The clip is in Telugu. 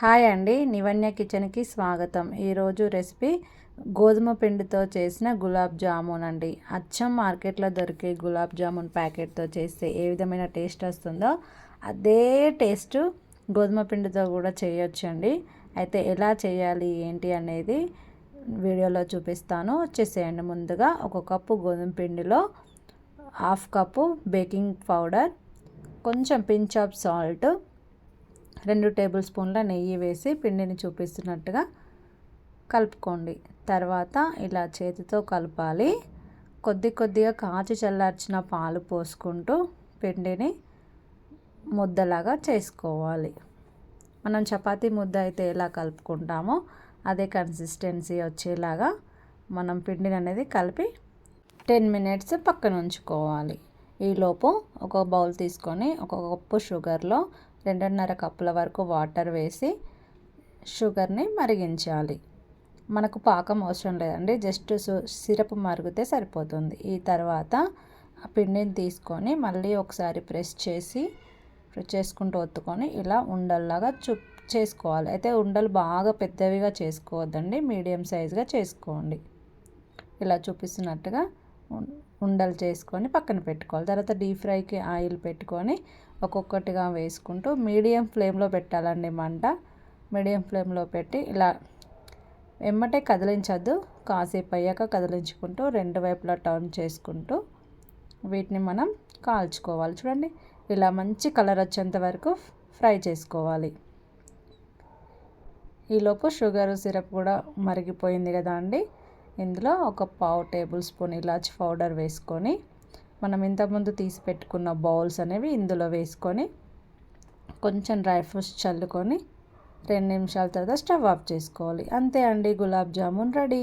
హాయ్ అండి నివన్య కిచెన్కి స్వాగతం. ఈరోజు రెసిపీ గోధుమ పిండితో చేసిన గులాబ్ జామున్ అండి. అచ్చం మార్కెట్లో దొరికే గులాబ్ జామున్ ప్యాకెట్తో చేస్తే ఏ విధమైన టేస్ట్ వస్తుందో అదే టేస్ట్ గోధుమ పిండితో కూడా చేయొచ్చండి. అయితే ఎలా చేయాలి ఏంటి అనేది వీడియోలో చూపిస్తాను. వచ్చేసేయండి ముందుగా. ఒక కప్పు గోధుమ పిండిలో హాఫ్ కప్పు బేకింగ్ పౌడర్ కొంచెం పించ్ ఆఫ్ సాల్ట్ రెండు టేబుల్ స్పూన్ల నెయ్యి వేసి పిండిని చూపిస్తున్నట్టుగా కలుపుకోండి. తర్వాత ఇలా చేతితో కలపాలి. కొద్ది కొద్దిగా కాచి చల్లార్చిన పాలు పోసుకుంటూ పిండిని ముద్దలాగా చేసుకోవాలి. మనం చపాతీ ముద్ద అయితే ఎలా కలుపుకుంటామో అదే కన్సిస్టెన్సీ వచ్చేలాగా మనం పిండిని అనేది కలిపి టెన్ మినిట్స్ పక్కన ఉంచుకోవాలి. ఈలోపు ఒక బౌల్ తీసుకొని ఒక కప్పు షుగర్లో రెండున్నర కప్పుల వరకు వాటర్ వేసి షుగర్ని మరిగించాలి. మనకు పాకం అవసరం లేదండి. జస్ట్ సిరప్ మరిగితే సరిపోతుంది. ఈ తర్వాత ఆ పిండిని తీసుకొని మళ్ళీ ఒకసారి ప్రెస్ చేసి ప్రెస్ చేసుకుంటూ ఒత్తుకొని ఇలా ఉండల్లాగా చూ చేసుకోవాలి. అయితే ఉండలు బాగా పెద్దవిగా చేసుకోవద్దండి. మీడియం సైజుగా చేసుకోండి. ఇలా చూపిస్తున్నట్టుగా ఉండలు చేసుకొని పక్కన పెట్టుకోవాలి. తర్వాత డీప్ ఫ్రైకి ఆయిల్ పెట్టుకొని ఒక్కొక్కటిగా వేసుకుంటూ మీడియం ఫ్లేమ్లో పెట్టాలండి మంట. మీడియం ఫ్లేమ్లో పెట్టి ఇలా వెమ్మటే కదిలించద్దు. కాసేపు అయ్యాక కదిలించుకుంటూ రెండు వైపులా టర్న్ చేసుకుంటూ వీటిని మనం కాల్చుకోవాలి. చూడండి ఇలా మంచి కలర్ వచ్చేంత వరకు ఫ్రై చేసుకోవాలి. ఈలోపు షుగర్ సిరప్ కూడా మరిగిపోయింది కదా అండి. ఇందులో ఒక పావు టేబుల్ స్పూన్ ఇలాచి పౌడర్ వేసుకొని మనం ఇంతకుముందు తీసి పెట్టుకున్న బౌల్స్ అనేవి ఇందులో వేసుకొని కొంచెం డ్రై ఫ్రూట్స్ చల్లుకొని రెండు నిమిషాల తర్వాత స్టవ్ ఆఫ్ చేసుకోవాలి. అంతే అండి గులాబ్ జామున్ రెడీ.